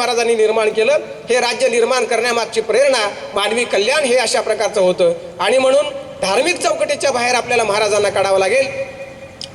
महाराजांनी निर्माण केलं हे राज्य निर्माण करण्यामागची प्रेरणा मानवी कल्याण हे अशा प्रकारचं होतं. आणि म्हणून धार्मिक चौकटीच्या बाहेर आपल्याला महाराजांना काढावं लागेल.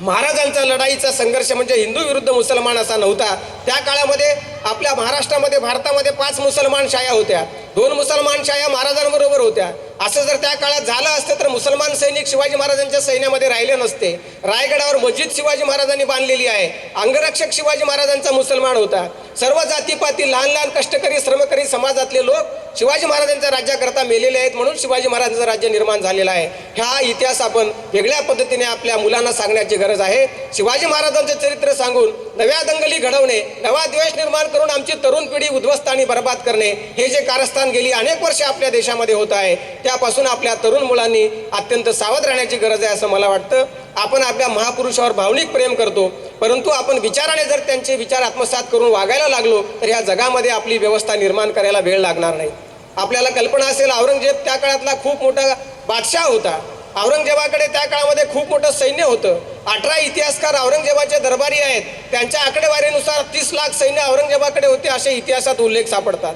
महाराजांचा लढाईचा संघर्ष म्हणजे हिंदू विरुद्ध मुसलमान असा नव्हता. त्या काळामध्ये आपल्या महाराष्ट्रामध्ये भारतामध्ये पाच मुसलमान शाया होत्या. दोन मुसलमान शाया महाराजांबरोबर होत्या. असं जर त्या काळात झालं असतं तर मुसलमान सैनिक शिवाजी महाराजांच्या सैन्यामध्ये राहिले नसते. रायगडावर मस्जिद शिवाजी महाराजांनी बांधलेली आहे. अंगरक्षक शिवाजी महाराजांचा मुसलमान होता. सर्व जातीपाती लहान लहान कष्टकरी श्रमकरी समाजातले लोक शिवाजी महाराजांच्या राज्याकरता मेलेले आहेत म्हणून शिवाजी महाराजांचं राज्य निर्माण झालेलं आहे. हा इतिहास आपण वेगळ्या पद्धतीने आपल्या मुलांना सांगण्याची गरज आहे. शिवाजी महाराजांचं चरित्र सांगून नव्या दंगली घडवणे नवा द्वेष निर्माण करून आमची तरुण पिढी उद्ध्वस्त आणि बर्बाद करणे हे जे कारस्थान गेली अनेक वर्षे आपल्या देशामध्ये होत आहे त्यापासून आपल्या तरुण मुलांनी अत्यंत सावध राहण्याची गरज आहे असं मला वाटतं. आपण आपल्या महापुरुषावर भावनिक प्रेम करतो परंतु आपण विचाराने जर त्यांचे विचार आत्मसात करून वागायला लागलो तर या जगामध्ये आपली व्यवस्था निर्माण करायला वेळ लागणार नाही. आपल्याला कल्पना असेल औरंगजेब त्या काळातला खूप मोठा बादशाह होता. औरंगजेबाकडे त्या काळामध्ये खूप मोठं सैन्य होतं. अठरा इतिहासकार औरंगजेबाचे दरबारी आहेत. त्यांच्या आकडेवारीनुसार तीस लाख सैन्य औरंगजेबाकडे होते असे इतिहासात उल्लेख सापडतात.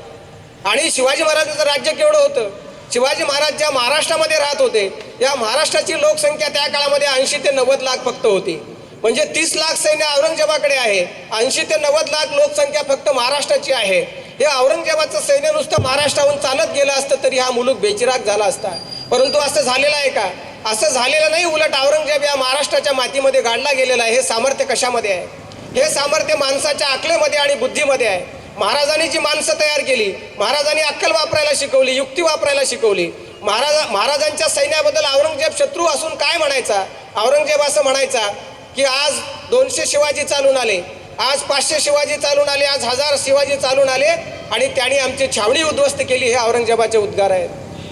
आणि शिवाजी महाराजांचं राज्य केवढं होतं? शिवाजी महाराज ज्या महाराष्ट्रामध्ये राहत होते या महाराष्ट्राची लोकसंख्या त्या काळामध्ये ऐंशी ते नव्वद लाख फक्त होती. म्हणजे तीस लाख सैन्य औरंगजेबाकडे आहे. ऐंशी ते नव्वद लाख लोकसंख्या फक्त महाराष्ट्राची आहे. हे औरंगजेबाचं सैन्य नुसतं महाराष्ट्राहून चालत गेलं असतं तरी हा मुलूक बेचिराग झाला असता. परंतु असं झालेलं आहे का? असं झालेलं नाही उलट औरंगजेब या महाराष्ट्राच्या मातीमध्ये गाडला गेलेला आहे. हे सामर्थ्य कशामध्ये आहे? हे सामर्थ्य माणसाच्या अकलेमध्ये आणि बुद्धीमध्ये आहे. महाराजांनी जी माणसं तयार केली महाराजांनी अक्कल वापरायला शिकवली युक्ती वापरायला शिकवली. महाराजा महाराजांच्या सैन्याबद्दल औरंगजेब शत्रू असून काय म्हणायचा? औरंगजेब असं म्हणायचा की आज दोनशे शिवाजी चालून आले आज पाचशे शिवाजी चालून आले आज हजार शिवाजी चालून आले आणि त्यांनी आमची छावणी उद्ध्वस्त केली हे औरंगजेबाचे उद्गार आहेत.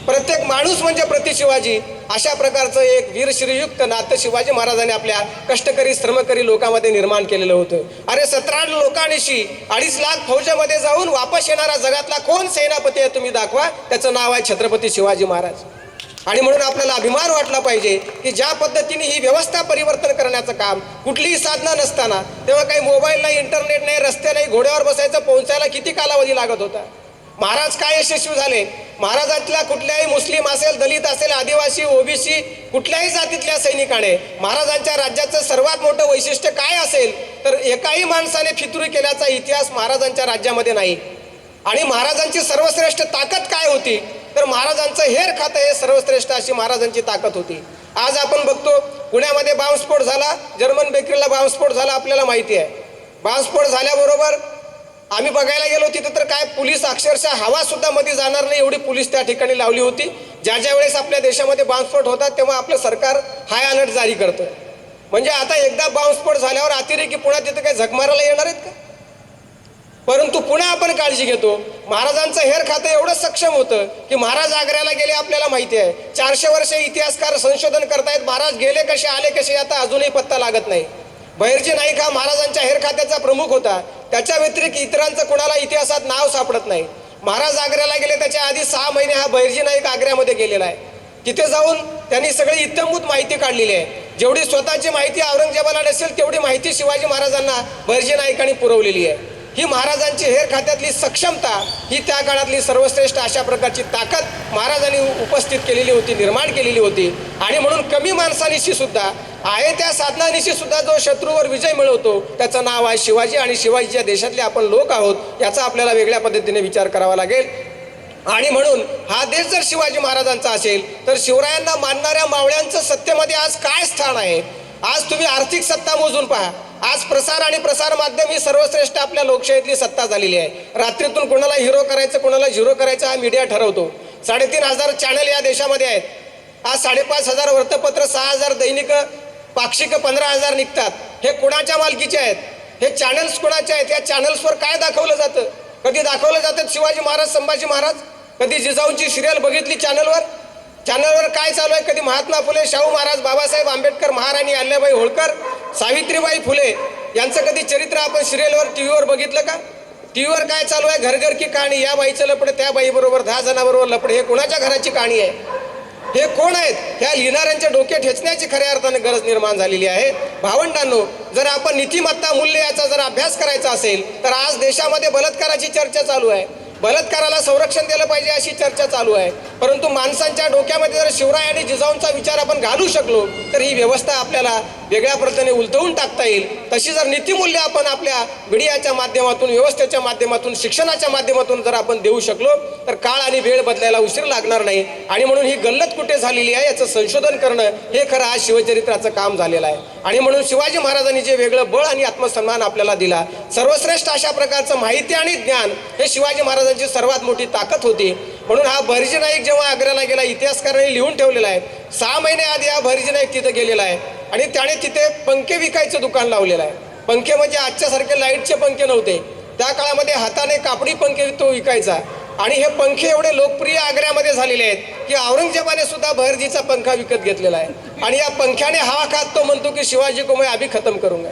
प्रत्येक माणूस म्हणजे प्रति शिवाजी. अशा प्रकारचं एक वीरश्रीयुक्त नातं शिवाजी महाराजांनी आपल्या कष्टकरी श्रमकरी लोकांमध्ये निर्माण केलेलं होतं. अरे सतरा लोकांनिशी अडीच लाख फौजामध्ये जाऊन वापस येणारा जगातला कोण सेनापती आहे तुम्ही दाखवा. त्याचं नाव आहे छत्रपती शिवाजी महाराज. आणि म्हणून आपल्याला अभिमान वाटला पाहिजे की ज्या पद्धतीने ही व्यवस्था परिवर्तन करण्याचं काम कुठलीही साधना नसताना तेव्हा काही मोबाईल नाही इंटरनेट नाही रस्ते नाही घोड्यावर बसायचं पोहोचायला किती कालावधी लागत होता? महाराज काय यशस्वी झाले? महाराजातल्या कुठल्याही मुस्लिम असेल दलित असेल आदिवासी ओबीसी कुठल्याही जातीतल्या सैनिकाने महाराजांच्या राज्याचं सर्वात मोठं वैशिष्ट्य काय असेल? तर एकाही माणसाने फितुरी केल्याचा इतिहास महाराजांच्या राज्यामध्ये नाही. आणि महाराजांची सर्वश्रेष्ठ ताकद काय होती? तर महाराजांचं हेर खातं हे सर्वश्रेष्ठ अशी महाराजांची ताकद होती. आज आपण बघतो पुण्यामध्ये बॉम्बस्फोट झाला जर्मन बेकरीला बॉम्बस्फोट झाला आपल्याला माहिती आहे. बॉम्बस्फोट झाल्याबरोबर आम्ही बघायला गेलो तिथं तर काय पोलीस अक्षरशः हवा सुद्धा मध्ये जाणार नाही एवढी पोलीस त्या ठिकाणी लावली होती. ज्या ज्या वेळेस आपल्या देशामध्ये बॉम्बस्फोट होतात तेव्हा आपलं सरकार हाय अलर्ट जारी करतं. म्हणजे आता एकदा बॉम्बस्फोट झाल्यावर अतिरेकी पुन्हा तिथं काही झगमाराला येणार आहेत का? परंतु पुन्हा आपण काळजी घेतो महाराजांचं हेर खातं एवढं सक्षम होतं की महाराज आग्र्याला गेले आपल्याला माहिती आहे. चारशे वर्ष इतिहासकार संशोधन करतायत महाराज गेले कसे आले कसे आता अजूनही पत्ता लागत नाही. बहिर्जी नाईक हा महाराजांच्या हेर खात्याचा प्रमुख होता. त्याच्या व्यतिरिक्त इतरांचं कोणाला इतिहासात नाव सापडत नाही. महाराज आग्र्याला गेले त्याच्या आधी सहा महिने हा बहिर्जी नाईक आग्र्यामध्ये गेलेला आहे. तिथे जाऊन त्यांनी सगळी इत्यंभूत माहिती काढलेली आहे. जेवढी स्वतःची माहिती औरंगजेबाला नसेल तेवढी माहिती शिवाजी महाराजांना बहिरजी नाईकांनी पुरवलेली आहे. ही महाराजांची हेर खात्यातली सक्षमता ही त्या काळातली सर्वश्रेष्ठ अशा प्रकारची ताकद महाराजांनी उपस्थित केलेली होती निर्माण केलेली होती. आणि म्हणून कमी माणसानिशी सुद्धा आहे त्या साधनानिशी सुद्धा जो शत्रूवर विजय मिळवतो त्याचं नाव आहे शिवाजी. आणि शिवाजीच्या देशातले आपण लोक आहोत याचा आपल्याला वेगळ्या पद्धतीने विचार करावा लागेल. आणि म्हणून हा देश जर शिवाजी महाराजांचा असेल तर शिवरायांना मानणाऱ्या मावळ्यांचं सत्तेमध्ये आज काय स्थान आहे? आज तुम्ही आर्थिक सत्ता मोजून पहा. आज प्रसार आणि प्रसार माध्यम ही सर्वश्रेष्ठ आपल्या लोकशाहीतली सत्ता झालेली आहे. रात्रीतून कोणाला हिरो करायचं कोणाला झिरो करायचं हा मीडिया ठरवतो. साडेतीन हजार चॅनल या देशामध्ये आहेत. आज साडेपाच हजार वृत्तपत्र सहा हजार दैनिक पाक्षिक पंधरा हजार निघतात. हे कुणाच्या मालकीचे आहेत? हे चॅनल्स कुणाचे आहेत? या चॅनल्सवर काय दाखवलं जातं? कधी दाखवलं जातं शिवाजी महाराज संभाजी महाराज? कधी जिजाऊंची सिरियल बघितली चॅनलवर चॅनलवर काय चालू आहे? कधी महात्मा फुले शाहू महाराज बाबासाहेब आंबेडकर महाराणी अल्ल्याबाई होळकर? सावित्रीबाई फुले यांचं कधी चरित्र आपण सिरियलवर टी व्हीवर बघितलं का? टी व्हीवर काय चालू आहे? घरघर की कहाणी या बाईचं लपड त्या बाईबरोबर दहा जणांबरोबर लपड. हे कोणाच्या घराची कहाणी आहे? हे कोण आहेत? ह्या लिहिणाऱ्यांच्या डोके ठेचण्याची खऱ्या अर्थाने गरज निर्माण झालेली आहे. भावंडांनो जर आपण नीतिमत्ता मूल्य याचा जर अभ्यास करायचा असेल तर आज देशामध्ये बलात्काराची चर्चा चालू आहे. बलात्काराला संरक्षण दिलं पाहिजे अशी चर्चा चालू आहे. परंतु माणसांच्या डोक्यामध्ये जर शिवराय आणि जिजाऊंचा विचार आपण घालू शकलो तर ही व्यवस्था आपल्याला वेगळ्या पद्धतीने उलटवून टाकता येईल. तशी जर नीतिमूल्य आपण आपल्या मीडियाच्या माध्यमातून व्यवस्थेच्या माध्यमातून शिक्षणाच्या माध्यमातून जर आपण देऊ शकलो तर काळ आणि वेळ बदलायला उशीर लागणार नाही. आणि म्हणून ही गल्लत कुठे झालेली आहे याचं संशोधन करणं हे खरं आज शिवचरित्राचं काम झालेलं आहे. आणि म्हणून शिवाजी महाराजांनी जे वेगळं बळ आणि आत्मसन्मान आपल्याला दिला सर्वश्रेष्ठ अशा प्रकारचं माहिती आणि ज्ञान हे शिवाजी महाराजांची सर्वात मोठी ताकद होती. म्हणून हा भरजी नाईक जेव्हा आग्र्याला गेला इतिहासकारांनी लिहून ठेवलेला आहे सहा महिने आधी हा भरजी नाईक तिथं गेलेला आहे. आणि त्याने तिथे पंखे विकायचं दुकान लावलेलं आहे. पंखे म्हणजे आजच्यासारखे लाईटचे पंखे नव्हते. त्या काळामध्ये हाताने कापडी पंखे तो विकायचा. आणि हे पंखे एवढे लोकप्रिय आग्र्यामध्ये झालेले आहेत की औरंगजेबाने सुद्धा भरजीचा पंखा विकत घेतलेला आहे. आणि या पंख्याने हवा खात तो म्हणतो की शिवाजी को मैं अभी खतम करूंगा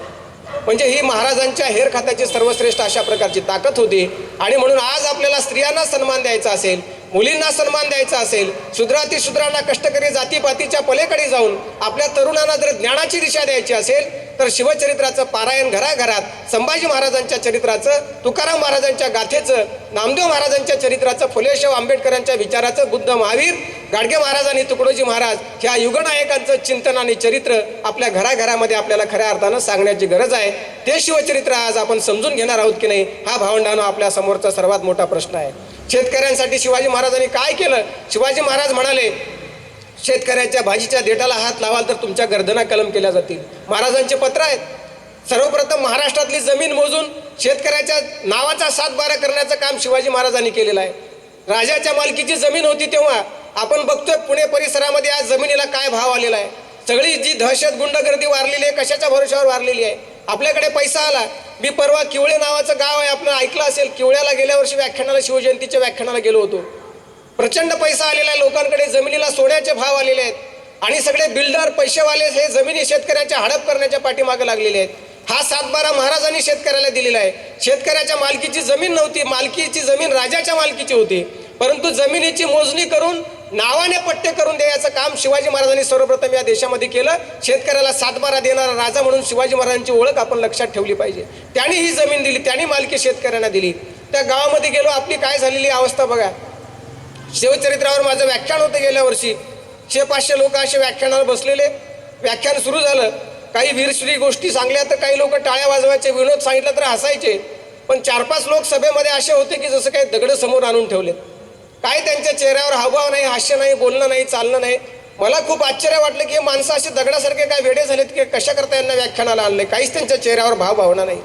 म्हणजे ही महाराजांच्या हेर खात्याची सर्वश्रेष्ठ अशा प्रकारची ताकद होती. आणि म्हणून आज आपल्याला स्त्रियांना सन्मान द्यायचा असेल मुलींना सन्मान द्यायचा असेल शूद्राती शूद्रांना कष्टकरी जातीपातीच्या पलीकडे जाऊन आपल्या तरुणांना जर ज्ञानाची दिशा द्यायची असेल तर शिवचरित्राचं पारायण घराघरात संभाजी महाराजांच्या चरित्राचं तुकाराम महाराजांच्या गाथेचं नामदेव महाराजांच्या चरित्राचं फुलेशाह आंबेडकरांच्या विचाराचं बुद्ध महावीर गाडगे महाराज आणि तुकडोजी महाराज ह्या युगनायकांचं चिंतन आणि चरित्र आपल्या घराघरामध्ये आपल्याला खऱ्या अर्थानं सांगण्याची गरज आहे. ते शिवचरित्र आज आपण समजून घेणार आहोत की नाही हा भावंडानं आपल्या समोरचा सर्वात मोठा प्रश्न आहे. शेतकऱ्यांसाठी शिवाजी महाराजांनी काय केलं? शिवाजी महाराज म्हणाले शेतकऱ्याच्या भाजीच्या देठाला हात लावाल तर तुमच्या गर्दना कलम केल्या जातील. महाराजांचे पत्र आहेत. सर्वप्रथम महाराष्ट्रातली जमीन मोजून शेतकऱ्याच्या नावाचा सातबारा करण्याचं काम शिवाजी महाराजांनी केलेलं आहे. राजाच्या मालकीची जमीन होती तेव्हा आपण बघतोय पुणे परिसरामध्ये आज जमिनीला काय भाव आलेला आहे. सगळी जी दहशत गुंडगर्दी वारलेली आहे कशाच्या भरोशावर वारलेली आहे? आपल्याकडे पैसा आला मी परवा किवळे नावाचं गाव आहे आपण ऐकलं असेल किवळ्याला गेल्या वर्षी व्याख्यानाला शिवजयंतीच्या व्याख्यानाला गेलो होतो. प्रचंड पैसा आलेला आहे लोकांकडे जमिनीला सोन्याचे भाव आलेले आहेत. आणि सगळे बिल्डर पैसेवाले हे जमिनी शेतकऱ्याच्या हडप करण्याच्या पाठीमागे लागलेले आहेत. हा सातबारा महाराजांनी शेतकऱ्याला दिलेला आहे. शेतकऱ्याच्या मालकीची जमीन नव्हती मालकीची जमीन राजाच्या मालकीची होती. परंतु जमिनीची मोजणी करून नावाने पट्टे करून द्यायचं काम शिवाजी महाराजांनी सर्वप्रथम या देशामध्ये केलं. शेतकऱ्याला सातबारा देणारा राजा म्हणून शिवाजी महाराजांची ओळख आपण लक्षात ठेवली पाहिजे. त्यांनी ही जमीन दिली त्यांनी मालकी शेतकऱ्यांना दिली. त्या गावामध्ये गेलो आपली काय झालेली अवस्था बघा. शिवचरित्रावर माझं व्याख्यान होतं गेल्या वर्षी. शे पाचशे लोक असे व्याख्यानावर बसलेले. व्याख्यान सुरू झालं. काही वीरश्री गोष्टी सांगल्या तर काही लोक टाळ्या वाजवायचे विनोद सांगितलं तर हसायचे. पण चार पाच लोक सभेमध्ये असे होते की जसं काही दगड समोर आणून ठेवले काय त्यांच्या चेहऱ्यावर हावभाव नाही हास्य नाही बोलणं नाही चालणं नाही? मला खूप आश्चर्य वाटलं की हे माणसं असे दगडासारखे काय वेडे झालेत की कशा करता यांना व्याख्यानाला आणले? काहीच त्यांच्या चेहऱ्यावर भाव भावना नाही.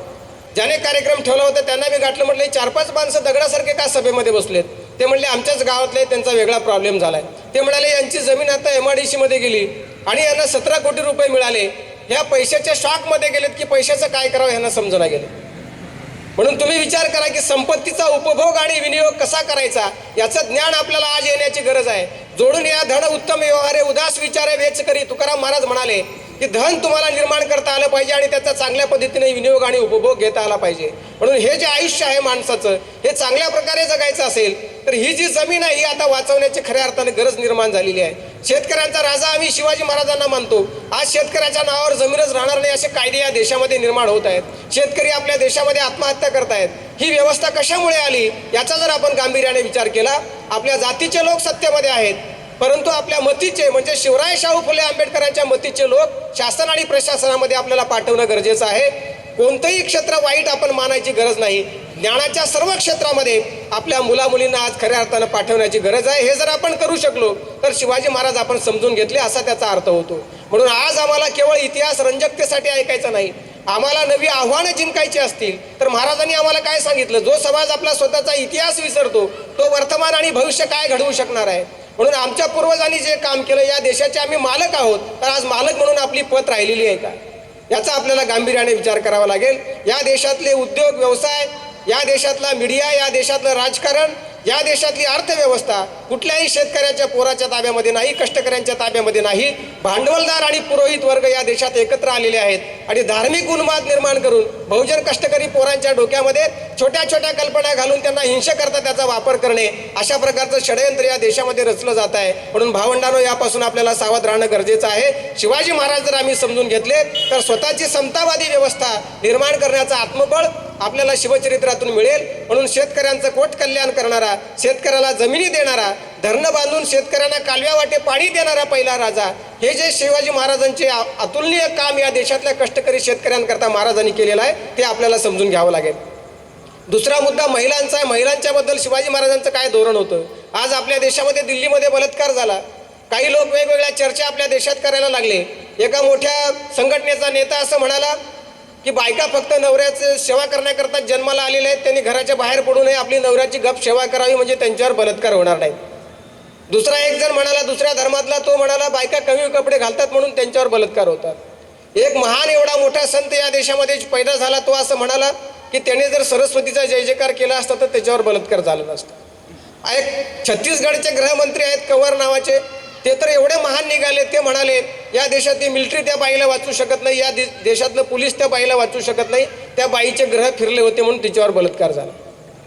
ज्याने कार्यक्रम ठेवला होता त्यांना मी गाठलं म्हटलं चार पाच माणसं दगडासारखे का सभेमध्ये बसलेत? ते म्हणले आमच्याच गावातले त्यांचा वेगळा प्रॉब्लेम झाला आहे ते म्हणाले यांची जमीन आता एम आय डी सीमध्ये गेली आणि यांना सतरा कोटी रुपये मिळाले. ह्या पैशाच्या शॉकमध्ये गेलेत की पैशाचं काय करावं यांना समजून गेलं. म्हणून तुम्ही विचार करा की संपत्तीचा उपभोग आणि विनियोग कसा करायचा? याचं ज्ञान आपल्याला आज येण्याची गरज आहे. जोडून या धड उत्तम व्यवहारे उदास विचारे वेच करी. तुकाराम महाराज म्हणाले की धन तुम्हाला निर्माण करता आलं पाहिजे आणि त्याचा चांगल्या पद्धतीने विनियोग आणि उपभोग घेता आला पाहिजे. म्हणून हे जे आयुष्य आहे माणसाचं हे चांगल्या प्रकारे जगायचं असेल तर ही जी जमीन आहे ही आता वाचवण्याची खऱ्या अर्थाने गरज निर्माण झालेली आहे. शेतकऱ्यांचा राजा आम्ही शिवाजी महाराजांना मानतो. आज शेतकऱ्याच्या नावावर जमीनच राहणार नाही असे कायदे या देशामध्ये निर्माण होत आहेत. शेतकरी आपल्या देशामध्ये आत्महत्या करतायत. ही व्यवस्था कशामुळे आली? याचा जर आपण गांभीर्याने विचार केला आपल्या जातीचे लोक सत्तेमध्ये आहेत. परंतु आपल्या मतीचे म्हणजे शिवराय शाहू फुले आंबेडकरांच्या मतीचे लोक शासन आणि प्रशासनामध्ये आपल्याला पाठवणं गरजेचं आहे. कोणतंही क्षेत्र वाईट आपण मानायची गरज नाही. ज्ञानाच्या सर्व क्षेत्रामध्ये आपल्या मुला मुलींना आज खऱ्या अर्थानं पाठवण्याची गरज आहे. हे जर आपण करू शकलो तर शिवाजी महाराज आपण समजून घेतले असा त्याचा अर्थ होतो. म्हणून आज आम्हाला केवळ इतिहास रंजकतेसाठी ऐकायचा नाही. आम्हाला नवी आव्हानं जिंकायची असतील तर महाराजांनी आम्हाला काय सांगितलं? जो समाज आपला स्वतःचा इतिहास विसरतो तो वर्तमान आणि भविष्य काय घडवू शकणार आहे? म्हणून आमच्या पूर्वजांनी जे काम केलं या देशाचे आम्ही मालक आहोत. तर आज मालक म्हणून आपली पत राहिलेली आहे का? याचा आपल्याला गांभीर्याने विचार करावा लागेल. या देशातले उद्योग व्यवसाय या देशातला मीडिया या देशातलं राजकारण या देशातली अर्थव्यवस्था कुठल्याही शेतकऱ्याच्या पोराच्या ताब्यामध्ये नाही कष्टकऱ्यांच्या ताब्यामध्ये नाही. भांडवलदार आणि पुरोहित वर्ग या देशात एकत्र आलेले आहेत आणि धार्मिक उन्माद निर्माण करून बहुजन कष्टकरी पोरांच्या डोक्यामध्ये छोट्या छोट्या कल्पना घालून त्यांना हिंसा करता त्याचा वापर करणे अशा प्रकारचं षडयंत्र या देशामध्ये रचलं जात आहे. म्हणून भावंडांनो यापासून आपल्याला सावध राहणं गरजेचं आहे. शिवाजी महाराज जर आम्ही समजून घेतले तर स्वतःची समतावादी व्यवस्था निर्माण करण्याचं आत्मबळ आपल्याला शिवचरित्रातून मिळेल. म्हणून शेतकऱ्यांचं कोट कल्याण करणारा शेतकऱ्याला जमिनी देणारा धरणं बांधून शेतकऱ्यांना कालव्या वाटे पाणी देणारा पहिला राजा हे जे शिवाजी महाराजांचे अतुलनीय काम या देशातल्या कष्टकरी शेतकऱ्यांकरता महाराजांनी केलेलं आहे ते आपल्याला समजून घ्यावं लागेल. दुसरा मुद्दा महिलांचा आहे. महिलांच्याबद्दल शिवाजी महाराजांचं काय धोरण होतं? आज आपल्या देशामध्ये दिल्लीमध्ये बलात्कार झाला. काही लोक वेगवेगळ्या चर्चा आपल्या देशात करायला लागले. एका मोठ्या संघटनेचा नेता असं म्हणाला की बायका फक्त नवऱ्याचं सेवा करण्याकरता जन्माला आलेल्या आहेत त्यांनी घराच्या बाहेर पडू नये आपली नवऱ्याची गप सेवा करावी म्हणजे त्यांच्यावर बलात्कार होणार नाही. दुसरा एक जण म्हणाला दुसऱ्या धर्मातला तो म्हणाला बायका कमी कपडे घालतात म्हणून त्यांच्यावर बलात्कार होतात. एक महान एवढा मोठा संत या देशामध्ये पैदा झाला तो असं म्हणाला की त्याने जर सरस्वतीचा जय जयकार केला असता तर त्याच्यावर बलात्कार झाला नसता. एक छत्तीसगडचे गृहमंत्री आहेत कंवर नावाचे. ते तर एवढे महान निघाले ते म्हणाले या देशातली मिलिटरी त्या बाईला वाचू शकत नाही या दे- देशातलं पोलीस त्या बाईला वाचू शकत नाही. त्या बाईचे ग्रह फिरले होते म्हणून तिच्यावर बलात्कार झाला.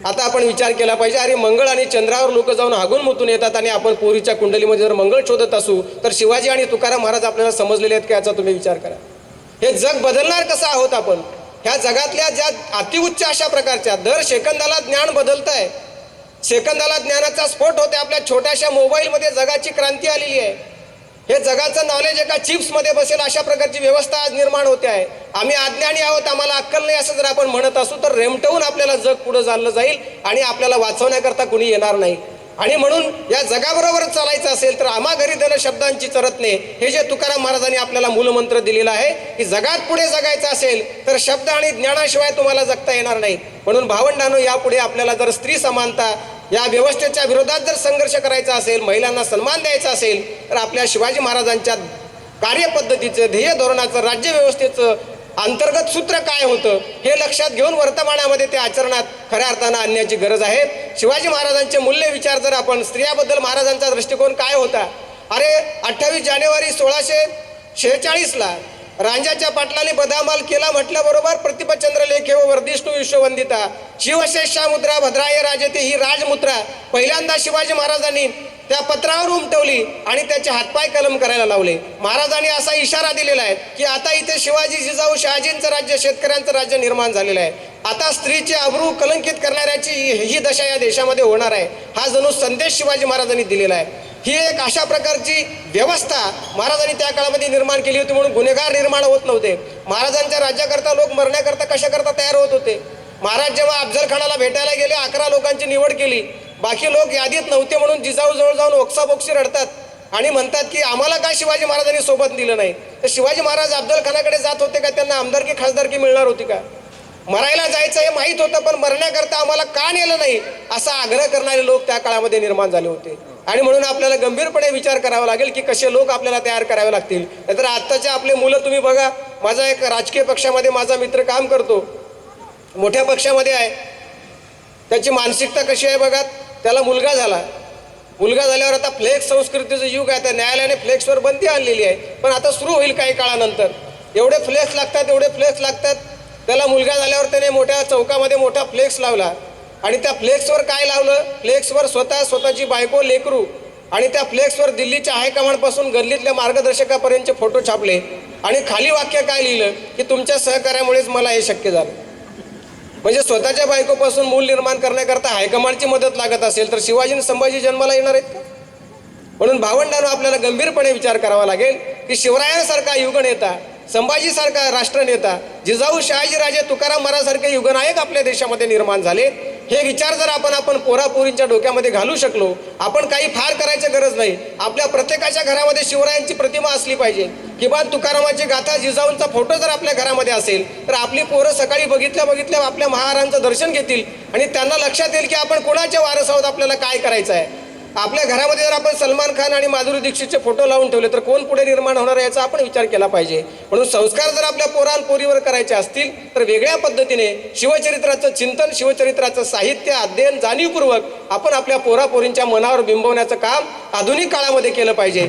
आता आपण विचार केला पाहिजे अरे मंगळ आणि चंद्रावर लोक जाऊन हागून मुतून येतात आणि आपण पोरीच्या कुंडलीमध्ये जर मंगळ शोधत असू तर शिवाजी आणि तुकाराम महाराज आपल्याला समजलेले आहेत का याचा तुम्ही विचार करा. हे जग बदलणार कसं आहोत आपण? ह्या जगातल्या ज्या अतिउच्च अशा प्रकारच्या दर सेकंदाला ज्ञान बदलत आहे सेकंदाला ज्ञानाचा स्फोट होते. आपल्या छोट्याशा मोबाईलमध्ये जगाची क्रांती आलेली आहे. हे जगाचं नॉलेज एका चिप्समध्ये बसेल अशा प्रकारची व्यवस्था आज निर्माण होते आहे. आम्ही अज्ञानी आहोत आम्हाला अक्कल नाही असं जर आपण म्हणत असू तर रेमटवून आपल्याला जग पुढं चाललं जाईल आणि आपल्याला वाचवण्याकरता कुणी येणार नाही. आणि म्हणून या जगाबरोबर चालायचं असेल तर आम्हा घरी धन शब्दांची चरतणे हे जे तुकाराम महाराजांनी आपल्याला मूलमंत्र दिलेला आहे की जगात पुढे जगायचं असेल तर शब्द आणि ज्ञानाशिवाय तुम्हाला जगता येणार नाही. म्हणून भावंडानो यापुढे आपल्याला जर स्त्री समानता या व्यवस्थेच्या विरोधात जर संघर्ष करायचा असेल महिलांना सन्मान द्यायचा असेल तर आपल्या शिवाजी महाराजांच्या कार्यपद्धतीचं ध्येय धोरणाचं राज्य व्यवस्थेचं अंतर्गत सूत्र काय होतं हे लक्षात घेऊन वर्तमानामध्ये ते आचरणात खऱ्या अर्थानं आणण्याची गरज आहे. शिवाजी महाराजांचे मूल्य विचार जर आपण स्त्रियाबद्दल महाराजांचा दृष्टिकोन काय होता? अरे अठ्ठावीस जानेवारी सोळाशे शेहेचाळीसला रांजाच्या पाटलाने बदामाल केला म्हटल्याबरोबर प्रतिपचंद्र लेखे व वर्धिष्णू विश्ववंदिता. शिवशेषा मुद्रा भद्राय राजते ही राजमुद्रा. पहिल्यांदा शिवाजी महाराजांनी त्या पत्रावर उमटवली आणि त्याचे हातपाय कलम करायला लावले. महाराजांनी असा इशारा दिलेला आहे की आता इथे शिवाजी जिजाऊ शहाजींचं राज्य शेतकऱ्यांचं राज्य निर्माण झालेलं आहे. आता स्त्रीचे अब्रू कलंकित करणाऱ्याची ही दशा या देशामध्ये होणार आहे. हा जणू संदेश शिवाजी महाराजांनी दिलेला आहे. ही एक अशा प्रकारची व्यवस्था महाराजांनी त्या काळामध्ये निर्माण केली होती म्हणून गुन्हेगार निर्माण होत नव्हते. महाराजांच्या राज्याकरता लोक मरण्याकरता कशाकरता तयार होत होते? महाराज जेव्हा अफजल खानाला भेटायला गेले अकरा लोकांची निवड केली. बाकी लोक यादीत नव्हते म्हणून जिजाऊ जवळ जाऊन ओक्साबोक्सी रडतात आणि म्हणतात की आम्हाला काय शिवाजी महाराजांनी सोबत दिलं नाही? तर शिवाजी महाराज अफजल खानाकडे जात होते का? त्यांना आमदारकी खासदारकी मिळणार होती का? मरायला जायचं हे माहीत होतं पण मरण्याकरता आम्हाला का नेलं नाही असा आग्रह करणारे लोक त्या काळामध्ये निर्माण झाले होते. आणि म्हणून आपल्याला गंभीरपणे विचार करावा लागेल की कसे लोक आपल्याला तयार करावे लागतील. नाहीतर आत्ताचे आपले मुलं तुम्ही बघा माझा एक राजकीय पक्षामध्ये माझा मित्र काम करतो. मोठ्या पक्षामध्ये आहे. त्याची मानसिकता कशी आहे बघा त्याला मुलगा झाला. मुलगा झाल्यावर आता फ्लेक्स संस्कृतीचं युग आहे त्या न्यायालयाने फ्लेक्सवर बंदी आणलेली आहे. पण आता सुरू होईल काही काळानंतर. एवढे फ्लेक्स लागतात एवढे फ्लेक्स लागतात. त्याला मुलगा झाल्यावर त्याने मोठ्या चौकामध्ये मोठा फ्लेक्स लावला. आणि त्या फ्लेक्सवर काय लावलं? फ्लेक्सवर स्वतः स्वतःची बायको लेकरू आणि त्या फ्लेक्सवर दिल्लीच्या हायकमांडपासून गल्लीतल्या मार्गदर्शकापर्यंतचे फोटो छापले. आणि खाली वाक्य काय लिहिलं? की तुमच्या सहकार्यामुळेच मला हे शक्य झालं. म्हणजे स्वतःच्या बायकोपासून मूल निर्माण करण्याकरता हायकमांडची मदत लागत असेल तर शिवाजी आणि संभाजी जन्माला येणार आहेत का? म्हणून भावंडांना आपल्याला गंभीरपणे विचार करावा लागेल की शिवरायांसारखा युगनेता संभाजीसारखा राष्ट्रनेता जिजाऊ शहाजीराजे तुकाराम महाराजसारखे युगनायक आपल्या देशामध्ये निर्माण झाले. हे विचार जर आपण आपण पोरापोरींच्या डोक्यामध्ये घालू शकलो आपण काही फार करायची गरज नाही. आपल्या प्रत्येकाच्या घरामध्ये शिवरायांची प्रतिमा असली पाहिजे. किंवा तुकारामाची गाथा जिजाऊंचा फोटो जर आपल्या घरामध्ये असेल तर आपली पोरं सकाळी बघितल्या बघितल्या आपल्या महाराजांचं दर्शन घेतील आणि त्यांना लक्षात येईल की आपण कोणाच्या वारस आहोत आपल्याला काय करायचं आहे आपल्या घरामध्ये जर आपण सलमान खान आणि माधुरी दीक्षितचे फोटो लावून ठेवले तर कोण पुढे निर्माण होणार याचा आपण विचार केला पाहिजे. म्हणून संस्कार जर आपल्या पोरान पोरीवर करायचे असतील तर वेगळ्या पद्धतीने शिवचरित्राचं चिंतन शिवचरित्राचं साहित्य अध्ययन जाणीवपूर्वक आपण आपल्या पोरापोरींच्या मनावर बिंबवण्याचं काम आधुनिक काळामध्ये केलं पाहिजे.